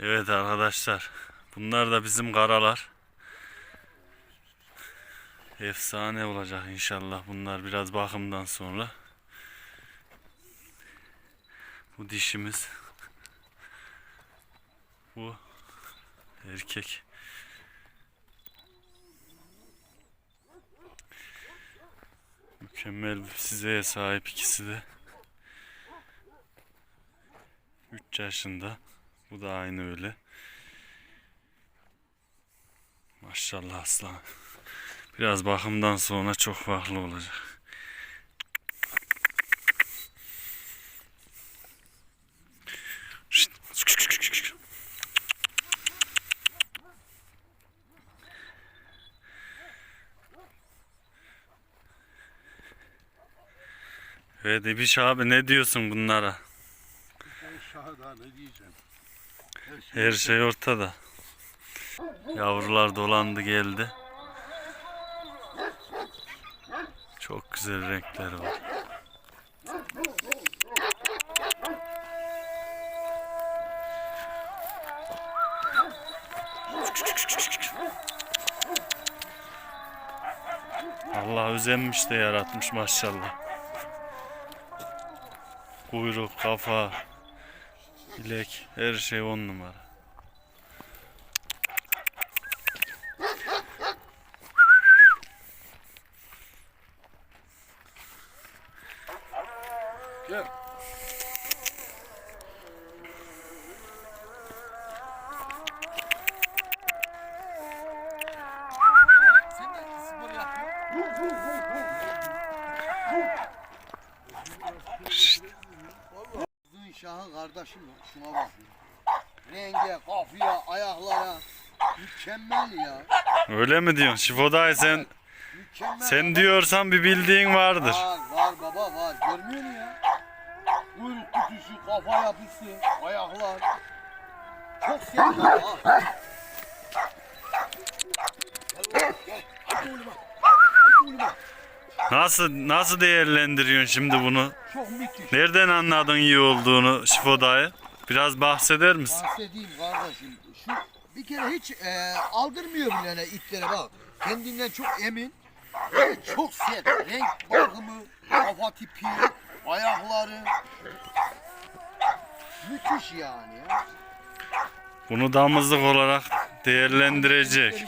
Evet arkadaşlar. Bunlar da bizim karalar. Efsane olacak inşallah bunlar biraz bakımdan sonra. Bu dişimiz. Bu erkek. Mükemmel bir sizeye sahip ikisi de. 3 yaşında. Bu da aynı öyle. Maşallah aslan. Biraz bakımdan sonra çok farklı olacak. Evet İbiş abi ne diyorsun bunlara? Şahada ne diyeceğim? Her şey ortada. Yavrular dolandı geldi. Çok güzel renkleri var. Allah özenmiş de yaratmış maşallah. Kuyruk, kafa, bilek, her şey on numara. Gel. Sen de spor yapıyorsun. Kızın şahı kardeşim ya. Şuna bak. ya. Renge, kafaya, ayaklara. Mükemmel ya. Öyle mi diyorsun? Şifoday sen Mükemmel. sen diyorsan bir bildiğin vardır. Var, var baba var. Görmüyor musun ya? Kuyruk tutuşu, kafa yapısı, ayaklar. Çok sevdim ha. Gel oğlum, gel. Hadi oğlum. Hadi oğlum. Nasıl nasıl değerlendiriyorsun şimdi bunu? Çok müthiş. Nereden anladın iyi olduğunu Şifodayı? Biraz bahseder misin? Bahsedeyim kardeşim. Şu bir kere hiç e, aldırmıyor bile yani itlere bak. Kendinden çok emin. Ve çok sert. Renk bakımı, kafa tipi, ayakları. Müthiş yani ya. Bunu damızlık olarak değerlendirecek.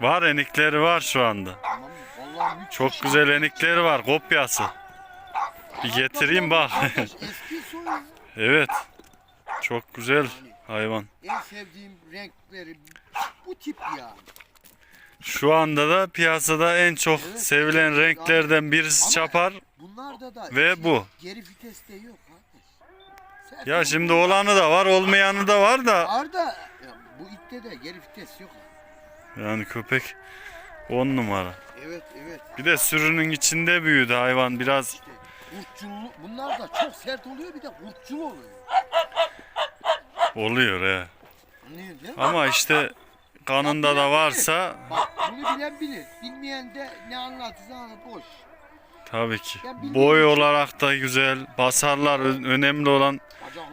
Var enikleri var şu anda. Müthiş. Çok güzel enikleri var kopyası. Bir getireyim bak. Evet. Çok güzel hayvan. En sevdiğim renkleri bu tip yani. Şu anda da piyasada en çok Evet. sevilen renklerden birisi Ama- çapar. Da Ve işte bu. Geri viteste yok kardeş. Sert Ya şimdi olanı da var olmayanı da var da. Arda ya bu itte de geri vites yok. Yani köpek 10 numara. Evet evet. Bir de sürünün içinde büyüdü hayvan biraz. İşte bunlar da çok sert oluyor bir de kurtçul oluyor. Oluyor he. Mi? Ama işte kanında da varsa Bak bunu bilen bilir. Bilmeyen de ne anlatırsa anlat boş. tabii ki. Boy olarak da güzel. Basarlar ö- önemli olan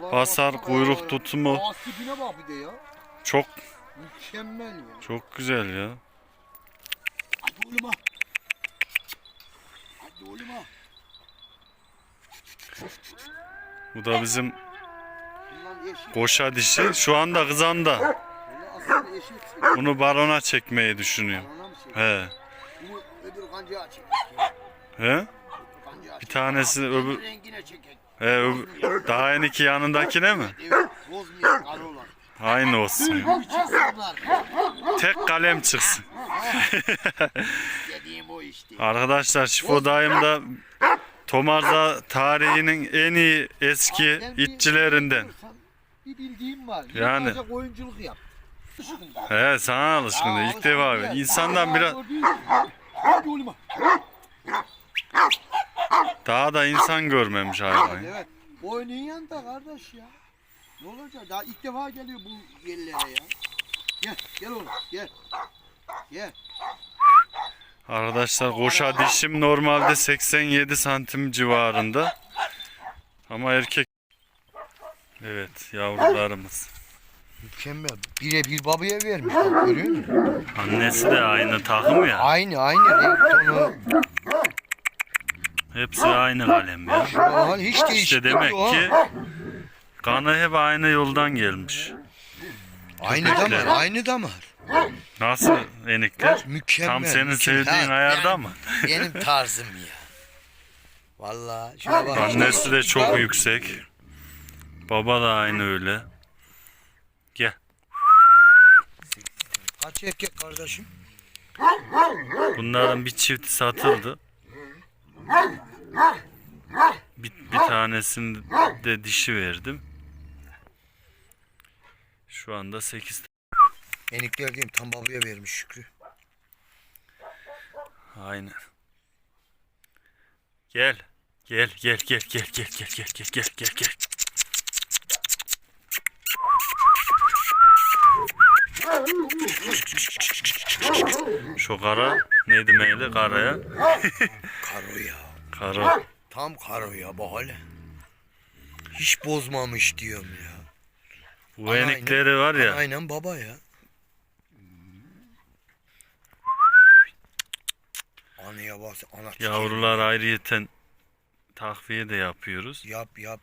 Basar, baksana kuyruk ya. tutumu. Ağız tipine bak bir de ya. çok Mükemmel ya. çok güzel ya. Hadi oğlum ha. Hadi oğlum ha. Bu da bizim koşa dişi. Şu anda kızanda. Bunu barona çekmeyi şey. He. He? Bir tanesi öbür he, öbür daha en iki yanındakine mi? Aynı olsun. Tek kalem çıksın. Dediğim o işte. Arkadaşlar Şifo dayım da Tomarza tarihinin en iyi eski bir- itçilerinden. Bir bildiğim var. Yani. Yıllarca oyunculuk yap. He sana alışkın. İlk defa. İnsandan biraz Hadi oğlum. daha da insan görmemiş hayvan. Evet. Oynayan da kardeş ya. Ne olacak? Daha ilk defa geliyor bu yerlere ya. Gel, gel oğlum, gel. Arkadaşlar koşa dişim normalde 87 santim civarında. Ama erkek. Evet yavrularımız. Mükemmel. Birebir babaya vermiş. Bak, görüyor musun? Annesi de aynı takım ya. Aynı aynı renk. Hepsi aynı kalem ya. Aa, hiç değişiklik İşte demek ki kanı hep aynı yoldan gelmiş. Aynı damar, aynı damar. Nasıl enikler? Mükemmel. Tam senin mükemmel. sevdiğin ayarda yani mı? Benim tarzım ya. Vallahi şuna bak. Annesi de çok yüksek. Baba da aynı öyle. Gel. Kaç erkek kardeşim? Bunların bir çifti satıldı. Bir, bir tanesini de dişi verdim. Şu anda 8 Enikler diyeyim tam babaya vermiş Şükrü. Aynen. Gel. Gel gel gel gel gel gel gel gel gel gel gel. Şu kara neydi meyle karaya? Karo ya. Kara. Tam karo ya bak hele. Hiç bozmamış diyorum ya. Bu enikleri var ya. Aynen baba ya. Anaya bak ana Yavrular ayrıyeten takviye de yapıyoruz. Yap yap.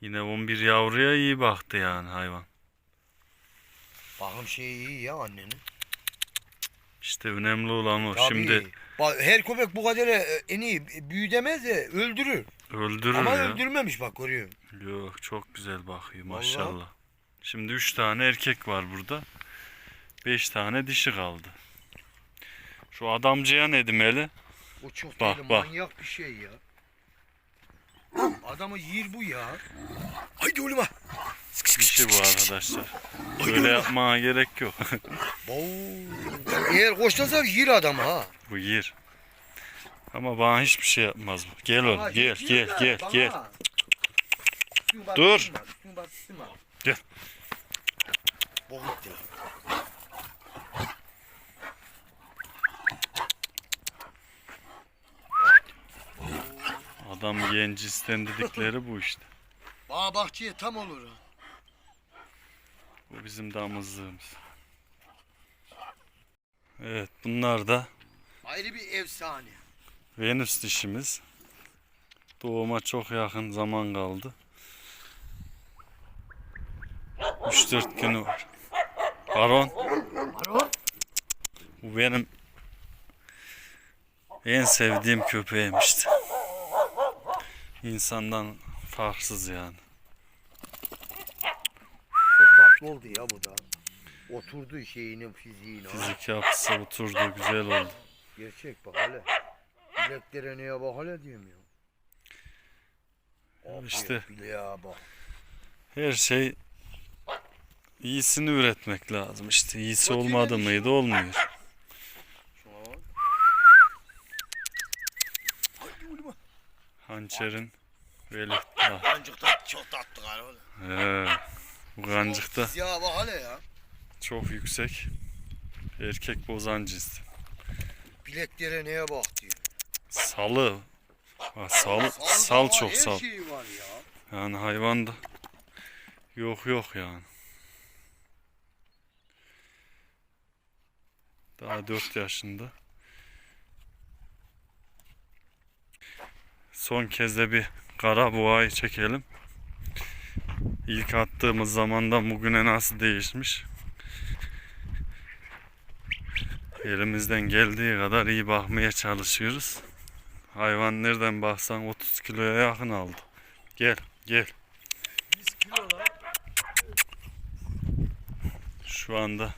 Yine 11 yavruya iyi baktı yani hayvan. Bakım şey iyi ya annenin. İşte önemli olan o. Tabii. Şimdi Bak, her köpek bu kadar e, en iyi büyü demez de öldürür. öldürür Ama ya. öldürmemiş bak görüyor. Yok çok güzel bakıyor maşallah. Şimdi 3 tane erkek var burada. 5 tane dişi kaldı. Şu adamcıya ne demeli? O çok Bak, deli, bak. manyak bir şey ya. Adamı yir bu ya. Haydi oğlum ha. Dişi bu arkadaşlar. Böyle yapmana gerek yok. Eğer koştarsa yir adamı ha. bu yer. Ama bana hiçbir şey yapmaz bu. Gel oğlum gel gel gel gel. Bak, Dur. bak. Gel. Bok Adam genç isten dedikleri bu işte. Bağ bahçeye tam olur ha. Bu bizim damızlığımız. Evet bunlar da Ayrı bir efsane. Venüs dişimiz. Doğuma çok yakın zaman kaldı. 3-4 günü var. Baron. Bu benim en sevdiğim köpeğim işte. İnsandan farksız yani. Çok tatlı oldu ya bu da. Oturdu şeyinin fiziğine. Fizik yapısı oturdu, güzel oldu. Gerçek bak hele. Bileklere neye bak hele ya. Abi, İşte. Bak. Her şey iyisini üretmek lazım işte. İyisi olmadı mıydı olmuyor. Şuna bak. Haydi oğlum ha. Hançerin veli. Ah, Kancık da çok tatlı galiba. he. Bu kancık da Ya bak hele ya. çok yüksek. Erkek bozan cins. Bileklere neye bak diyor. Salı. Ha, sal, da sal var, çok her sal. şeyi var ya. Yani hayvanda yok yok yani. Daha 4 yaşında. Son kez de bir kara boğayı çekelim. İlk attığımız zamandan bugüne nasıl değişmiş. Elimizden geldiği kadar iyi bakmaya çalışıyoruz. Hayvan nereden baksan 30 kiloya yakın aldı. Gel, gel. 100 kilo lan. Şu anda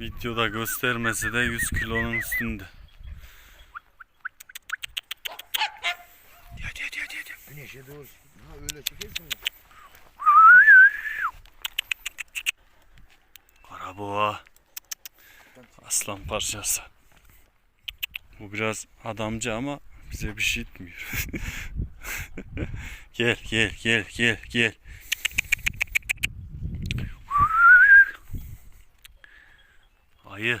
videoda göstermesi de 100 kilonun üstünde. Hadi hadi hadi hadi. Güneşe doğru. Ha öyle çekersin. Karaboğa. Aslan parçası. Bu biraz adamcı ama bize bir şey etmiyor. gel gel gel gel gel. Ayı.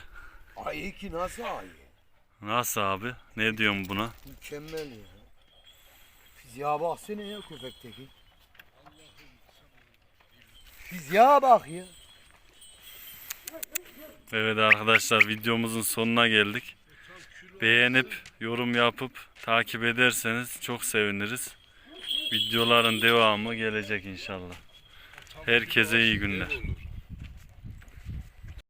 Ayı ki nasıl ayı? Nasıl abi? Ne diyorsun buna? Mükemmel ya. Fiziğe baksana ya köpekteki. Fiziğe bak ya. Evet arkadaşlar videomuzun sonuna geldik. Beğenip yorum yapıp takip ederseniz çok seviniriz. Videoların devamı gelecek inşallah. Herkese iyi günler.